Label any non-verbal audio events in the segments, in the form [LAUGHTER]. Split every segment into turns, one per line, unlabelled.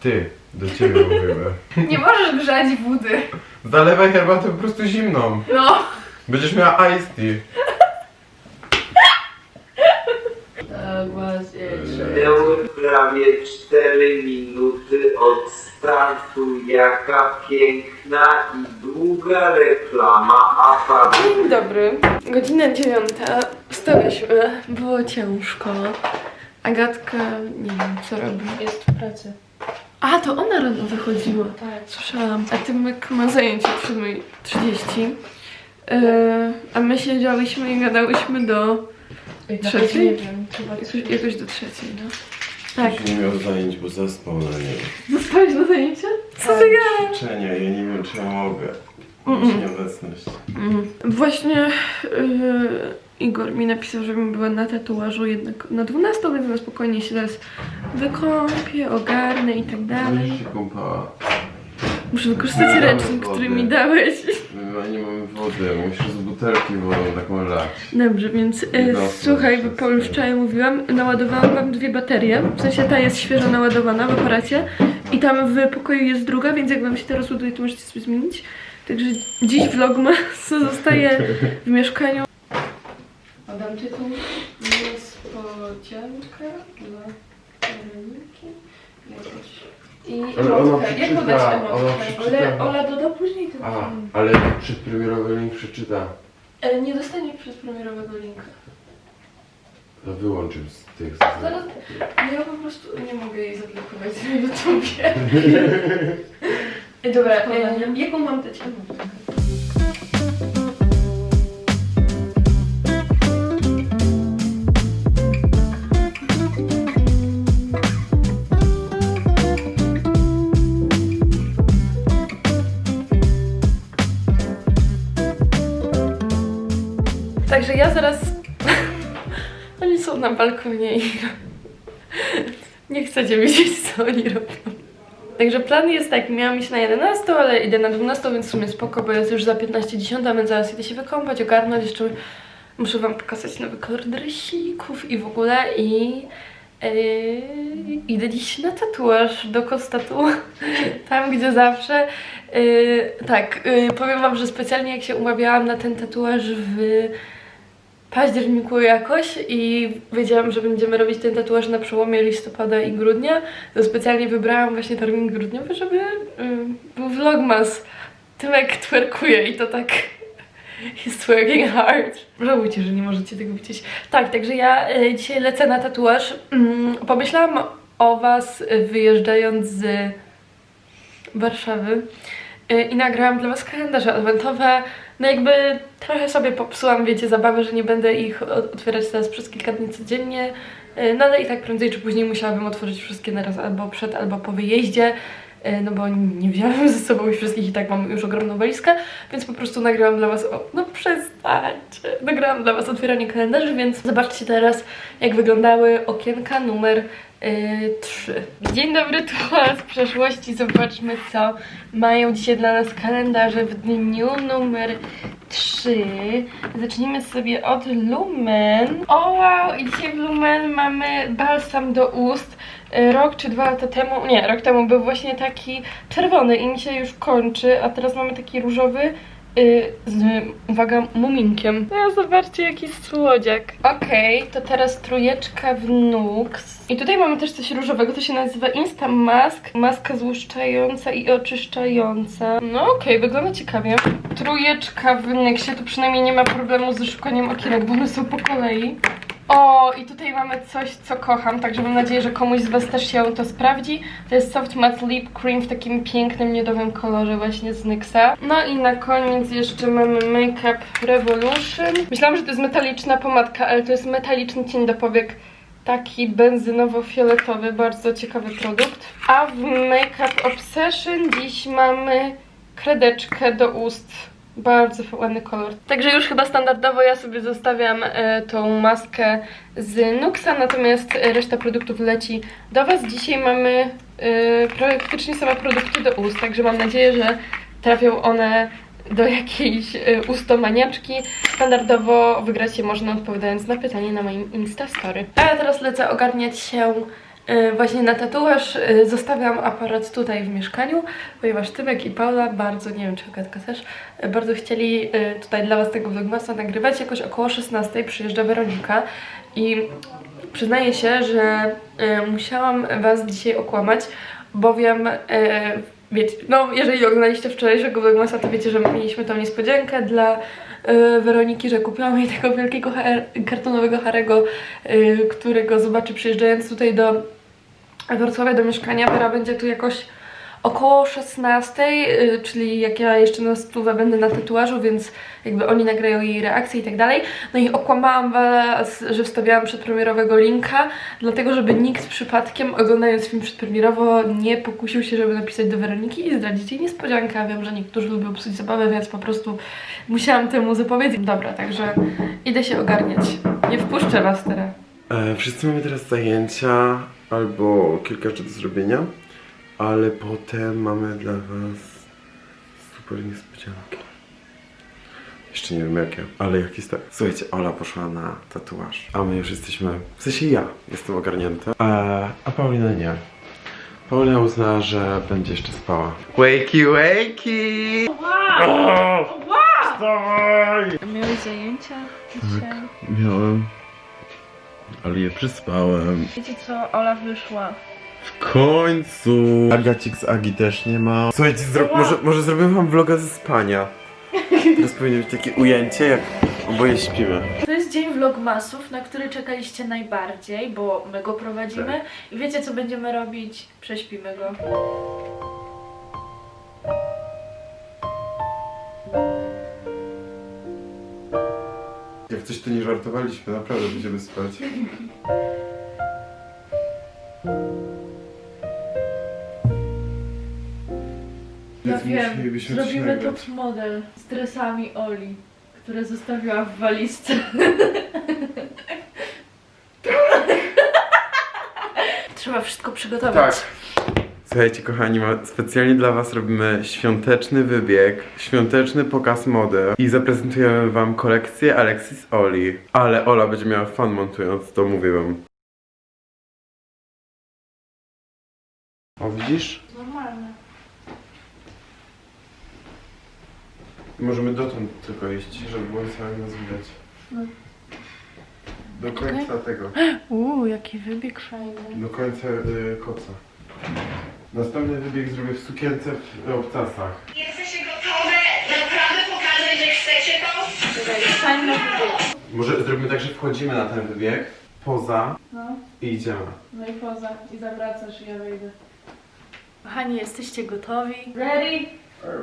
Ty, do ciebie mówimy. [LAUGHS]
Nie możesz grzać wody.
Zalewaj herbatę po prostu zimną.
No.
Będziesz miała iced tea.
Tak, właśnie.
Minęły prawie 4 minuty od startu. Jaka piękna i długa reklama aparatu.
Dzień dobry. Godzina dziewiąta. Wstałyśmy. Było ciężko. Agatka, nie wiem co robi.
Jest w pracy.
A, to ona rano wychodziła.
Tak.
Słyszałam. A Tymek ma zajęcie przy mojej 30. Yy, a my siedziałyśmy i gadałyśmy do Trzeciej?
Nie wiem, chyba
jakoś,
trzeciej.
jakoś do trzeciej, no. Tak.
Już nie miał zajęć, bo zaspał na nie.
Zostałeś na zajęcie? Co
Tak.
ty gadasz?
Życzenia, ja nie wiem czy ja mogę.
Mm-mm.
Mieć nieobecność.
Mm. Właśnie yy, Igor mi napisał, żebym była na tatuażu jednak na 12, więc na spokojnie się teraz wykąpię, ogarnę i tak dalej.
Już się kąpała.
Muszę wykorzystać
Nie
ręcznik, który
wody.
mi dałeś.
My nie mamy wody, musisz z butelki wodą taką lać.
Dobrze, więc e, słuchaj, bo
wszystko.
Paul wczoraj mówiłam, naładowałam wam dwie baterie, w sensie ta jest świeżo naładowana w aparacie i tam w pokoju jest druga, więc jak wam się teraz ładuje, to możecie sobie zmienić. Także dziś vlogmas [LAUGHS] zostaje w mieszkaniu. Podam tytuł Niespodzianka dla Weroniki. Jakoś. I
Ale ona
emotkę. Jak podać
przeczyta,
emotkę?
ona przeczyta.
Ale Ola doda później ten
A,
film.
ale przedpremierowy link przeczyta.
E, Nie dostanie przez premierowego linka.
To wyłączył z tych
Zaraz, ja po prostu nie mogę jej zablokować na YouTubie. [LAUGHS] Dobra, e, jaką mam dać emotkę? Także ja zaraz... [LAUGHS] Oni są na balkonie i... [LAUGHS] Nie chcecie wiedzieć, co oni robią. Także plan jest taki, miałam iść na 11, ale idę na 12, więc w sumie spoko, bo jest już za 15.10, więc zaraz idę się wykąpać, ogarnąć, jeszcze muszę wam pokazać nowy kolor dresików i w ogóle i yy, idę dziś na tatuaż do Kostatu, [LAUGHS] tam gdzie zawsze. Yy, tak, yy, powiem wam, że specjalnie jak się umawiałam na ten tatuaż w październiku jakoś i wiedziałam, że będziemy robić ten tatuaż na przełomie listopada i grudnia, to specjalnie wybrałam właśnie termin grudniowy, żeby y, był vlogmas. Tymek twerkuje i to tak [LAUGHS] jest twerking hard. Żałujcie, że nie możecie tego widzieć. Tak, także ja y, dzisiaj lecę na tatuaż. Mm, pomyślałam o was wyjeżdżając z Warszawy i nagrałam dla was kalendarze adwentowe. No jakby trochę sobie popsułam, wiecie, zabawę, że nie będę ich otwierać teraz przez kilka dni codziennie, y, no ale i tak prędzej czy później musiałabym otworzyć wszystkie naraz albo przed, albo po wyjeździe, y, no bo nie wziąłem ze sobą ich wszystkich i tak mam już ogromną walizkę, więc po prostu nagrałam dla was, o, no przestańcie, nagrałam dla was otwieranie kalendarzy, więc zobaczcie teraz jak wyglądały okienka numer 3. Dzień dobry, tu z przeszłości. Zobaczmy, co mają dzisiaj dla nas kalendarze w dniu numer 3. Zacznijmy sobie od Lumen. O wow, i dzisiaj w Lumen mamy balsam do ust. Y, Rok czy dwa lata temu, nie, rok temu był właśnie taki czerwony i mi się już kończy, a teraz mamy taki różowy y, z, uwaga, muminkiem. No, zobaczcie, jaki słodziak. Okej, to teraz trójeczka w Nux. I tutaj mamy też coś różowego, to się nazywa Insta Mask. Maska złuszczająca i oczyszczająca. No okej, wygląda ciekawie. Trójeczka w Nuxie, tu przynajmniej nie ma problemu ze szukaniem okienek, bo one są po kolei. O, i tutaj mamy coś, co kocham, także mam nadzieję, że komuś z Was też się to sprawdzi. To jest Soft Matte Lip Cream w takim pięknym, miodowym kolorze właśnie z NYXa. No i na koniec jeszcze mamy Makeup Revolution. Myślałam, że to jest metaliczna pomadka, ale to jest metaliczny cień do powiek. Taki benzynowo-fioletowy, bardzo ciekawy produkt. A w Makeup Obsession dziś mamy kredeczkę do ust. Bardzo ładny kolor. Także już chyba standardowo ja sobie zostawiam e, tą maskę z Nuxa, natomiast e, reszta produktów leci do Was. Dzisiaj mamy e, praktycznie same produkty do ust, także mam nadzieję, że trafią one do jakiejś ustomaniaczki. Standardowo wygrać je można odpowiadając na pytanie na moim Instastory. A ja teraz lecę ogarniać się właśnie na tatuaż e, zostawiam aparat tutaj w mieszkaniu, ponieważ Tymek i Paula bardzo, nie wiem czy Agatka też, e, bardzo chcieli e, tutaj dla Was tego vlogmasa nagrywać. Jakoś około 16 przyjeżdża Weronika i przyznaję się, że e, musiałam Was dzisiaj okłamać, bowiem e, wiecie, no jeżeli oglądaliście wczorajszego vlogmasa, to wiecie, że mieliśmy tą niespodziankę dla e, Weroniki, że kupiłam jej tego wielkiego kartonowego Harego, e, którego zobaczy przyjeżdżając tutaj do Wrocławia do mieszkania. Wera będzie tu jakoś około 16, y, czyli jak ja jeszcze na stówę będę na tatuażu, więc jakby oni nagrają jej reakcję i tak dalej. No i okłamałam was, że wstawiałam przedpremierowego linka, dlatego żeby nikt przypadkiem oglądając film przedpremierowo nie pokusił się, żeby napisać do Weroniki i zdradzić jej niespodziankę. Wiem, że niektórzy lubią psuć zabawę, więc po prostu musiałam temu zapowiedzieć. Dobra, także idę się ogarniać. Nie wpuszczę was teraz.
E, wszyscy mamy teraz zajęcia albo kilka rzeczy do zrobienia, ale potem mamy dla was super niespodzianki. Jeszcze nie wiem jakie, ale jakieś tak. Słuchajcie, Ola poszła na tatuaż, a my już jesteśmy, w sensie ja jestem ogarnięty, a, a Paulina nie. Paulina uznała, że będzie jeszcze spała. Wakey, wakey! Wow! Wstawaj!
Miałeś zajęcia dzisiaj?
Miałem, ale je przespałem.
Wiecie co, Ola wyszła.
W końcu! Agacik z Agi też nie ma. Słuchajcie, zro- może, może zrobię wam vloga ze spania. Teraz powinno być takie ujęcie, jak oboje śpimy.
To jest dzień vlogmasów, na który czekaliście najbardziej, bo my go prowadzimy. I wiecie co będziemy robić? Prześpimy go.
Jak coś to nie żartowaliśmy, naprawdę będziemy spać.
Ja
Więc
wiem,
musielibyśmy coś
zrobimy
nagrać.
top model z dresami Oli, które zostawiła w walizce. Trzeba wszystko przygotować.
Tak. Słuchajcie, kochani, specjalnie dla Was robimy świąteczny wybieg, świąteczny pokaz mody i zaprezentujemy Wam kolekcję Alexis Oli. Ale Ola będzie miała fan montując, to mówię Wam. O, widzisz?
Normalne.
Możemy dotąd tylko iść, żeby było całe nas widać.
No.
Do końca tego. [GASPS]
Uuu, jaki wybieg fajny.
Do końca y, koca. Następny wybieg zrobię w sukience w obcasach.
Jesteście gotowe naprawdę pokazać, że chcecie to?
Wybieg.
Może zrobimy tak, że wchodzimy na ten wybieg, poza
No,
i idziemy.
no i poza. I zawracasz i ja wejdę. Kochani, jesteście gotowi? Ready?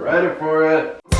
Ready for it!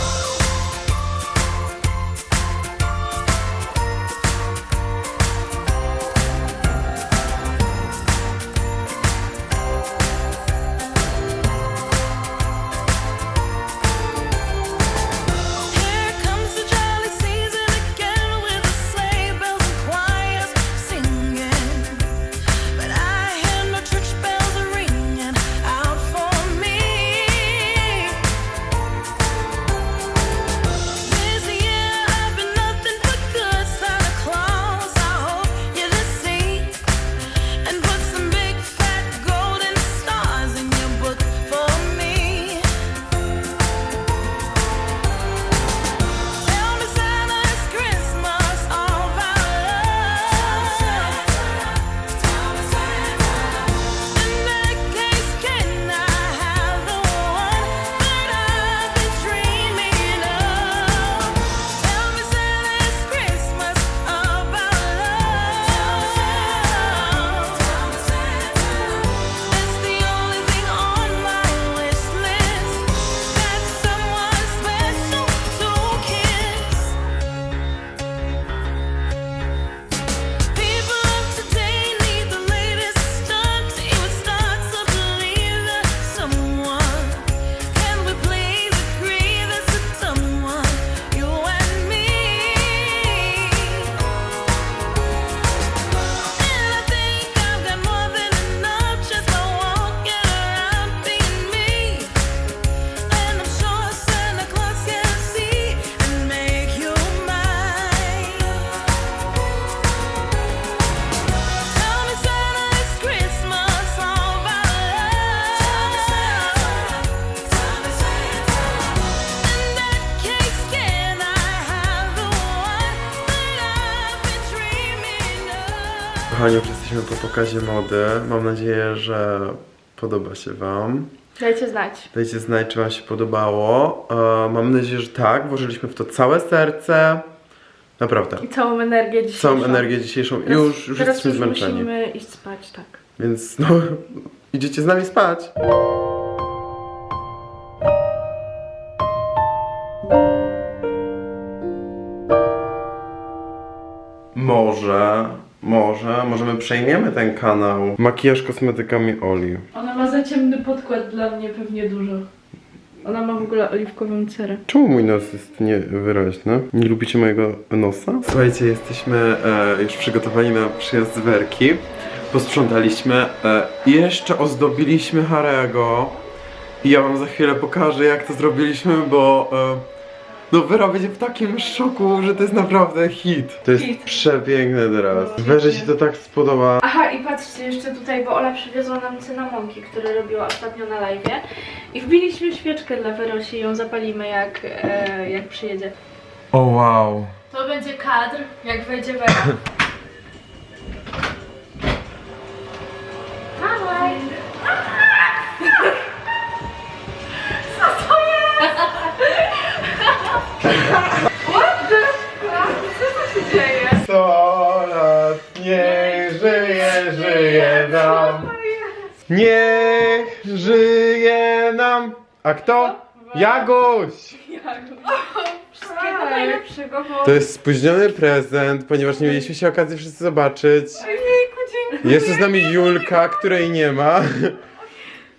Jesteśmy po pokazie mody. Mam nadzieję, że podoba się Wam.
Dajcie znać.
Dajcie znać, czy Wam się podobało. E, mam nadzieję, że tak. Włożyliśmy w to całe serce. Naprawdę.
I całą energię dzisiejszą.
Całą energię dzisiejszą.
Teraz-
już już
teraz
jesteśmy
już
zmęczeni.
musimy iść spać, tak.
Więc no, [LAUGHS] idziecie z nami spać. Może, może, możemy przejmiemy ten kanał. Makijaż kosmetykami Oli.
Ona ma za ciemny podkład dla mnie pewnie dużo. Ona ma w ogóle oliwkową cerę.
Czemu mój nos jest niewyraźny? Nie lubicie mojego nosa? Słuchajcie, jesteśmy e, już przygotowani na przyjazd z Werki. Posprzątaliśmy e, jeszcze ozdobiliśmy Harego. I ja wam za chwilę pokażę, jak to zrobiliśmy, bo e, no Wera będzie w takim szoku, że to jest naprawdę hit. To jest
Hit.
przepiękne teraz. Werze się to tak spodoba.
Aha, i patrzcie jeszcze tutaj, bo Ola przywiozła nam cynamonki, które robiła ostatnio na live. I wbiliśmy świeczkę dla Werosi i ją zapalimy jak, e, jak przyjedzie.
O wow.
To będzie kadr, jak wejdzie Wera. [LAUGHS]
Niech żyje nam. A kto? Jaguś!
Wszystkiego najlepszego, bo...
To jest spóźniony prezent, ponieważ nie mieliśmy się okazji wszyscy zobaczyć.
Ojejku, dziękuję.
Jest z nami Julka, której nie ma.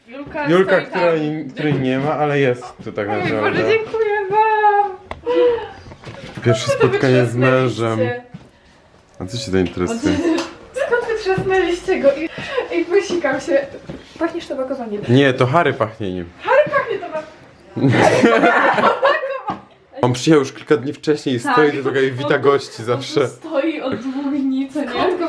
Julka,
Julka,
stoi tam.
której, której nie ma, ale jest tu tak
Oj, Boże,
naprawdę.
dziękuję wam!
Pierwsze spotkanie z mężem. A co cię to interesuje?
Wytrzasnęliście go i, i wysikam się. Pachniesz tabakowaniem.
Nie, to Harry pachnie nim.
Pachnie tabakowaniem. [LAUGHS]
On przyjechał już kilka dni wcześniej i
Tak.
stoi do tego i wita gości zawsze.
Stoi od dwóch dni, co nie? Skąd go?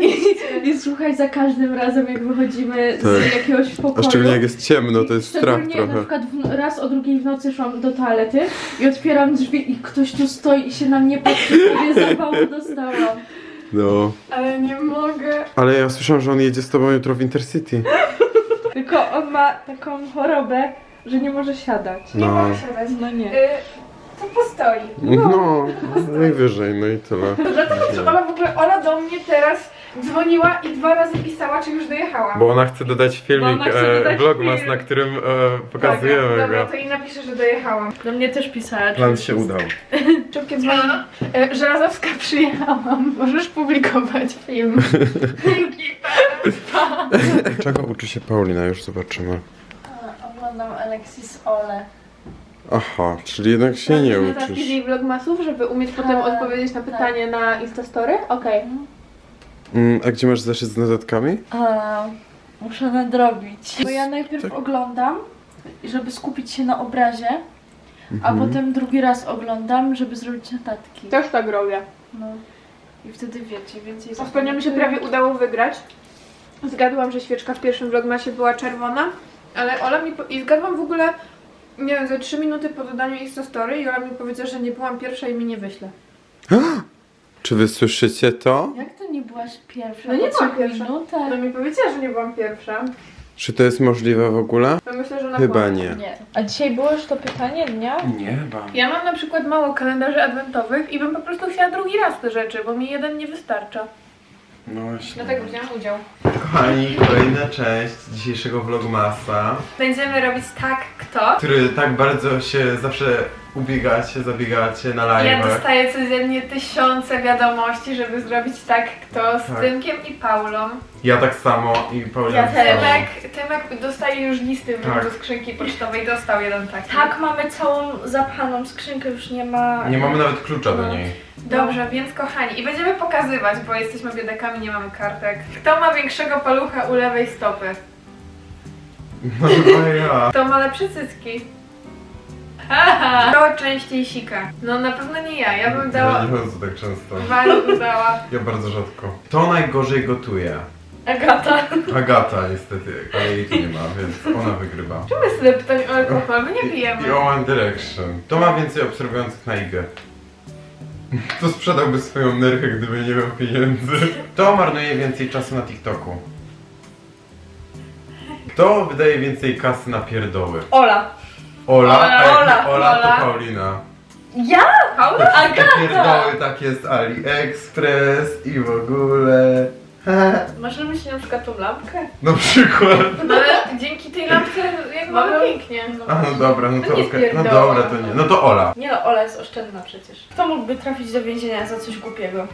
I, I słuchaj, za każdym razem jak wychodzimy z
Tak.
jakiegoś pokoju.
A szczególnie jak jest ciemno, to jest strach
Szczególnie na
trochę.
przykład w, raz o drugiej w nocy szłam do toalety i otwieram drzwi i ktoś tu stoi i się na mnie patrzy, prawie zawału dostałam.
No.
Ale nie mogę.
Ale ja słyszałam, że on jedzie z tobą jutro w Intercity. [LAUGHS]
Tylko on ma taką chorobę, że nie może siadać.
No.
siadać. No nie.
To postoi.
No, najwyżej, no i tyle.
Dlatego, że Ola w ogóle, Ola do mnie teraz dzwoniła i dwa razy pisała, czy już dojechałam.
Bo ona chce dodać
Bo
filmik,
ona chce
e,
dodać
vlogmas,
film.
na którym e, pokazujemy
Dobra,
go.
to i napiszę, że dojechałam.
Do mnie też pisała.
Plan się udał. [LAUGHS]
Szybkie dzwoni. E, Żelazowska [LAUGHS] przyjechałam. Możesz publikować film.
Czego uczy się Paulina? Już zobaczymy.
Oglądam Alexis Ole.
Aha, czyli jednak się nie uczysz.
jej vlogmasów, żeby umieć potem
Tak,
odpowiedzieć na pytanie na Instastory? Okej.
Mm, a gdzie masz zeszyt z notatkami?
A, muszę nadrobić. Bo ja najpierw
Tak.
oglądam, żeby skupić się na obrazie, a
Mhm.
potem drugi raz oglądam, żeby zrobić notatki.
Też tak robię.
No. I wtedy wiecie, więcej
Ostatnio mi się prawie udało wygrać. Zgadłam, że świeczka w pierwszym vlogmasie była czerwona, ale Ola mi... Po... I zgadłam w ogóle, nie wiem, ze 3 minuty po dodaniu Instastory i Ola mi powiedziała, że nie byłam pierwsza i mi nie wyśle. [GASPS]
Czy wy słyszycie to?
Jak to byłaś pierwsza?
No nie
po
byłam
trzech
pierwsza.
minutach?
No mi powiedziała, że nie byłam pierwsza.
Czy to jest możliwe w ogóle?
To myślę, że ona
Chyba nie.
Nie. A dzisiaj było już to pytanie dnia?
Nie, chyba.
Ja mam na przykład mało kalendarzy adwentowych i bym po prostu chciała drugi raz te rzeczy, bo mi jeden nie wystarcza.
No właśnie.
Dlatego wziąłam udział.
Kochani, kolejna część dzisiejszego vlogmasa,
Będziemy robić tak, kto.
który tak bardzo się zawsze ubiegacie, zabiegacie na
Ja
live'ach.
dostaję codziennie tysiące wiadomości, żeby zrobić tak, kto z
Tak.
Tymkiem i Paulą.
Ja tak samo i Paulina
Ja
tak samo.
Tymek, Tymek dostaje już listy
Tak.
do skrzynki pocztowej, dostał jeden taki.
Tak, mamy całą zapchaną skrzynkę, już nie ma...
Nie mamy nawet klucza do niej.
Dobrze, więc kochani, i będziemy pokazywać, bo jesteśmy biedakami, nie mamy kartek. Kto ma większego palucha u lewej stopy?
No chyba ja.
Kto ma lepsze cycki? Haha! Kto częściej sika? No na pewno nie ja, ja bym
Ja
dała...
nie chodzę tak często.
Wal bym dała.
Ja bardzo rzadko. To najgorzej gotuje.
Agata.
Agata niestety, ale jej tu nie ma, więc ona wygrywa.
Czemu jest tyle pytań o alkohol? My nie pijemy.
I o One Direction. To ma więcej obserwujących na IG. Kto sprzedałby swoją nerkę, gdyby nie miał pieniędzy? Kto marnuje więcej czasu na TikToku? Kto wydaje więcej kasy na pierdoły?
Ola.
Ola,
Ola,
a jak
Ola,
nie Ola,
Ola.
to Paulina.
Ja? Paula?
Te pierdoły tak jest AliExpress i w ogóle.
Masz na myśli na przykład tą lampkę?
Na przykład.
No ale dzięki tej lampce jak mamy
Mamy-
pięknie.
A no dobra, no to
To nie
okej. No dobra, to nie. No to Ola.
Nie no, Ola jest oszczędna przecież. Kto mógłby trafić do więzienia za coś głupiego?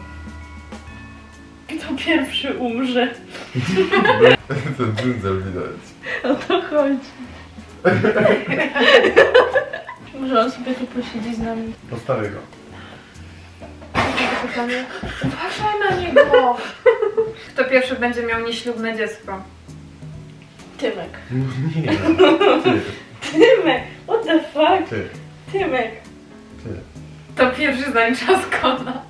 Kto pierwszy umrze? [LAUGHS]
Ten dżungel widać.
O to chodzi. Może on sobie tu posiedzi z nami.
Postawię go.
Uważaj na niego! Kto pierwszy będzie miał nieślubne dziecko?
Tymek.
No nie. Ty,
Tymek! What the fuck?
ty,
Tymek!
ty.
To pierwszy zalicza skona.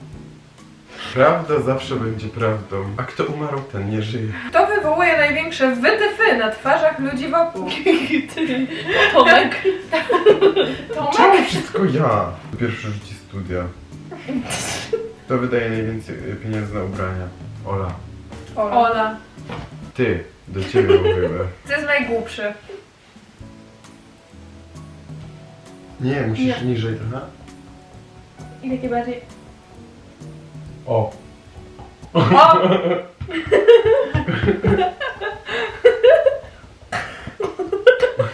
Prawda zawsze będzie prawdą. A kto umarł, ten nie żyje.
Kto wywołuje największe wytyfy na twarzach ludzi wokół? [LAUGHS]
Ty. Tomek.
Tomek?
Czemu wszystko ja? Pierwszy rzuci studia. Kto wydaje najwięcej y, pieniędzy na ubrania? Ola.
Ola.
Ty, do ciebie mówimy. [LAUGHS]
To jest najgłupszy.
Nie, musisz niżej trochę.
I takie bardziej...
O.
O! [LAUGHS]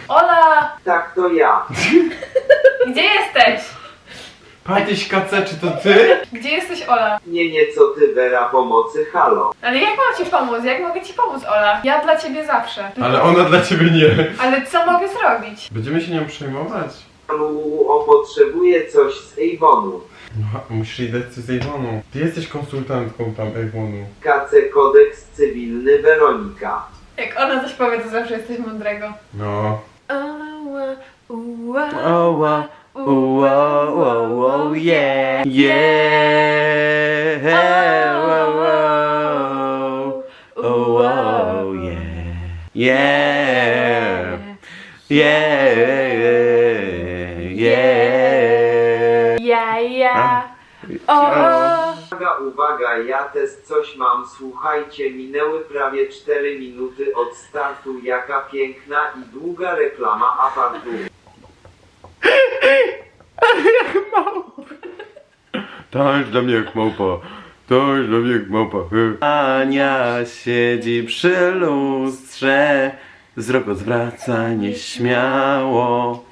Ola!
Tak to ja.
Gdzie jesteś?
Patyś kace, czy to ty?
Gdzie jesteś, Ola?
Nie nieco ty Wera pomocy halo.
Ale jak mam ci pomóc? Jak mogę ci pomóc, Ola? Ja dla ciebie zawsze.
Ale ona dla ciebie nie.
Ale co mogę zrobić?
Będziemy się nią przejmować?
Lu o potrzebuje coś z Avonu.
No, musisz jej dać coś z Ewonu. Ty jesteś konsultantką tam Ewonu.
KC kodeks cywilny Weronika.
Jak ona coś powie, to zawsze jesteś mądrego.
No.
Oła, uła,
Oła, uła, uła, uła, yeah, yeah, wow, wow, oh, wow, yeah, yeah, yeah, yeah.
O, o.
Uwaga, uwaga, ja też coś mam. Słuchajcie, minęły prawie 4 minuty od startu. Jaka piękna i długa reklama apartu.
Tańcz dla mnie jak małpa. Tańcz dla mnie jak małpa.
Ania siedzi przy lustrze, wzrok odwraca nieśmiało,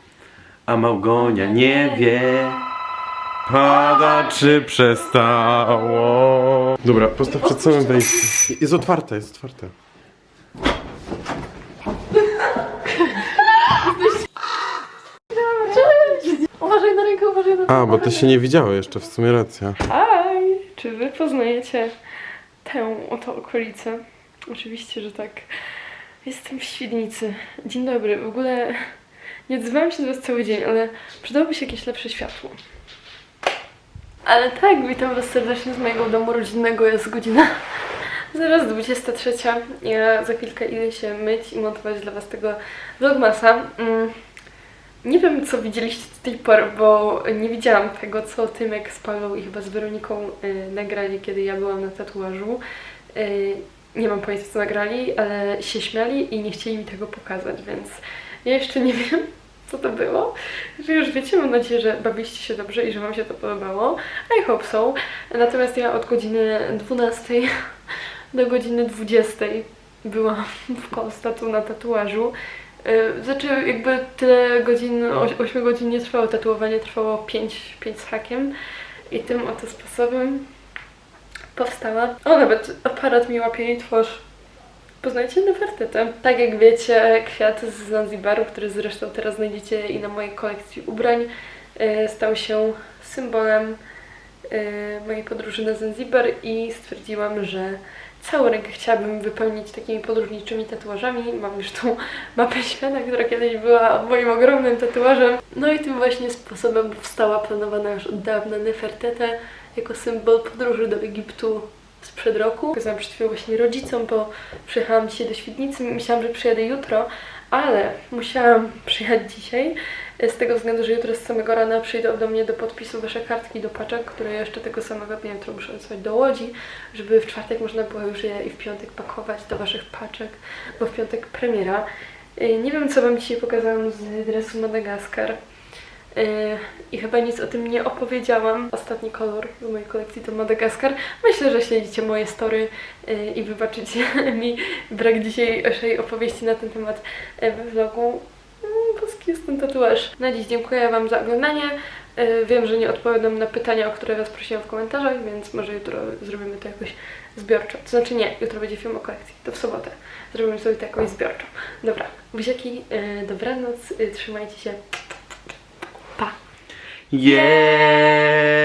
a Małgonia nie wie.
Pada czy przestało? Dobra, postaw przed samym wejściem. Jest otwarte, jest otwarte.
Rękę.
A, bo to się nie widziało jeszcze, w sumie racja.
Aj, czy wy poznajecie tę oto okolicę? Oczywiście, że tak. Jestem w Świdnicy. Dzień dobry. W ogóle nie odzywałam się do was cały dzień, ale przydałoby się jakieś lepsze światło. Ale tak, witam was serdecznie z mojego domu rodzinnego. Jest godzina [LAUGHS] zaraz 23. Ja za chwilkę idę się myć i montować dla was tego vlogmasa. Mm. Nie wiem, co widzieliście do tej pory, bo nie widziałam tego, co Tymek z Paulą i chyba z Weroniką y, nagrali, kiedy ja byłam na tatuażu. Y, nie mam pojęcia, co nagrali, ale się śmiali i nie chcieli mi tego pokazać, więc ja jeszcze nie [LAUGHS] wiem, co to było. Że już wiecie, mam nadzieję, że bawiliście się dobrze i że Wam się to podobało. I hope so. Natomiast ja od godziny 12 [LAUGHS] do godziny 20 byłam w Konstatu na tatuażu. Yy, Znaczy jakby tyle godzin, 8 godzin nie trwało tatuowanie, trwało 5, 5 z hakiem i tym oto sposobem powstała. O, nawet aparat mi łapie jej twarz. Poznajcie Nefertitę. Tak jak wiecie, kwiat z Zanzibaru, który zresztą teraz znajdziecie i na mojej kolekcji ubrań, yy, stał się symbolem mojej podróży na Zanzibar i stwierdziłam, że całą rękę chciałabym wypełnić takimi podróżniczymi tatuażami. Mam już tą mapę świata, która kiedyś była moim ogromnym tatuażem. No i tym właśnie sposobem powstała planowana już od dawna Nefertete jako symbol podróży do Egiptu sprzed roku. Pokazałam przed chwilą właśnie rodzicom, bo przyjechałam dzisiaj do Świdnicy. Myślałam, że przyjadę jutro, ale musiałam przyjechać dzisiaj e, z tego względu, że jutro z samego rana przyjdą do mnie do podpisu wasze kartki do paczek, które jeszcze tego samego dnia jutro muszę wysłać do Łodzi, żeby w czwartek można było już je i w piątek pakować do waszych paczek, bo w piątek premiera. E, Nie wiem, co wam dzisiaj pokazałam z dresu Madagaskar. Yy, I chyba nic o tym nie opowiedziałam. Ostatni kolor z mojej kolekcji to Madagaskar. Myślę, że śledzicie moje story i wybaczycie [LAUGHS] mi brak dzisiejszej opowieści na ten temat we vlogu. Jest ten tatuaż. Na dziś dziękuję Wam za oglądanie. Yy, Wiem, że nie odpowiadam na pytania, o które Was prosiłam w komentarzach, więc może jutro zrobimy to jakoś zbiorczo. To znaczy nie, jutro będzie film o kolekcji, to w sobotę. Zrobimy sobie to jakoś zbiorczo. Dobra, buziaki, yy, dobranoc, yy, trzymajcie się. Pa!
Yeah.